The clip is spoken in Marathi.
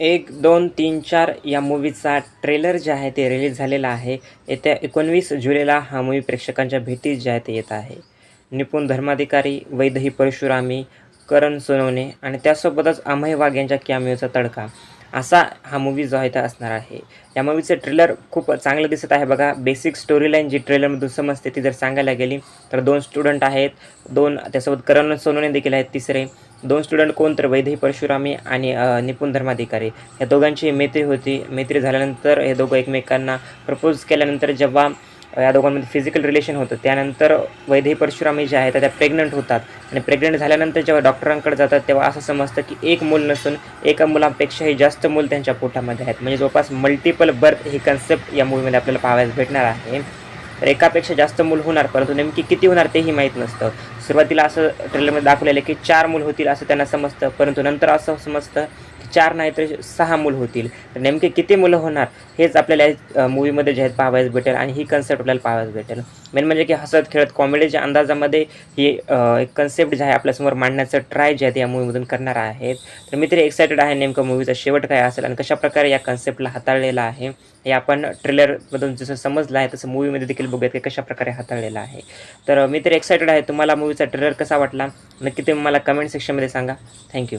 एक दोन तीन चार या मूवीचा ट्रेलर जे आहे ते रिलीज झालेला आहे. येत्या एकोणवीस जुलैला हा मूवी प्रेक्षकांच्या भेटीस जे आहे ते येत आहे. निपुण धर्माधिकारी वैदही परशुरामी करण सोनवणे आणि त्यासोबतच अमय वाघ यांच्या कॅमिओचा तडका असा हा मूवी जो आहे तो असणार आहे. या मूवीचं ट्रेलर खूप चांगलं दिसत आहे बघा. बेसिक स्टोरी लाईन जी ट्रेलरमधून समजते ती जर सांगायला गेली तर दोन स्टुडंट आहेत. दोन त्यासोबत करण सोनवणे देखील आहेत तिसरे. दोन स्टुडंट कोण तर वैदेही परशुरामी आणि निपुण धर्माधिकारी. या दोघांची मैत्री होती. मैत्री झाल्यानंतर हे दोघं एकमेकांना प्रपोज केल्यानंतर जेव्हा या दोघांमध्ये फिजिकल रिलेशन होतं त्यानंतर वैदेही परशुरामी जे आहेत त्या प्रेग्नंट होतात. आणि प्रेग्नंट झाल्यानंतर जेव्हा डॉक्टरांकडे जातात तेव्हा असं समजतं की एक मूल नसून एका मुलांपेक्षाही जास्त मूल त्यांच्या पोटामध्ये आहेत. म्हणजे जवळपास मल्टिपल बर्थ ही कन्सेप्ट या मूवीमध्ये आपल्याला पाहायला भेटणार आहे. तर एकापेक्षा जास्त मूल होणार परंतु नेमकी किती होणार तेही माहीत नसतं. सुरुवातीला असं ट्रेलरमध्ये दाखवलेलं आहे की चार मूल होतील असं त्यांना समजतं परंतु नंतर असं समजतं चार नाही तर सहा मुलं होतील. तर नेमके किती मुलं होणार हेच आपल्याला मूवीमध्ये जे आहेत पाहायला भेटेल आणि ही कन्सेप्ट आपल्याला पाहायला भेटेल. मेन म्हणजे की हसत खेळत कॉमेडीच्या अंदाजामध्ये ही एक कन्सेप्ट जे आहे आपल्यासमोर मांडण्याचं ट्राय जे आहे या मूवीमधून करणार आहेत. तर मी तरी एक्सायटेड आहे नेमकं मूवीचा शेवट काय असेल आणि कशाप्रकारे या कन्सेप्टला हाताळलेला आहे हे आपण ट्रेलरमधून जसं समजलं आहे तसं मूवीमध्ये देखील बघूयात की कशाप्रकारे हाताळलेलं आहे. तर मी तरी एक्सायटेड आहे. तुम्हाला मूवीचा ट्रेलर कसा वाटला? नक्की तुम्ही मला कमेंट सेक्शनमध्ये सांगा. थँक्यू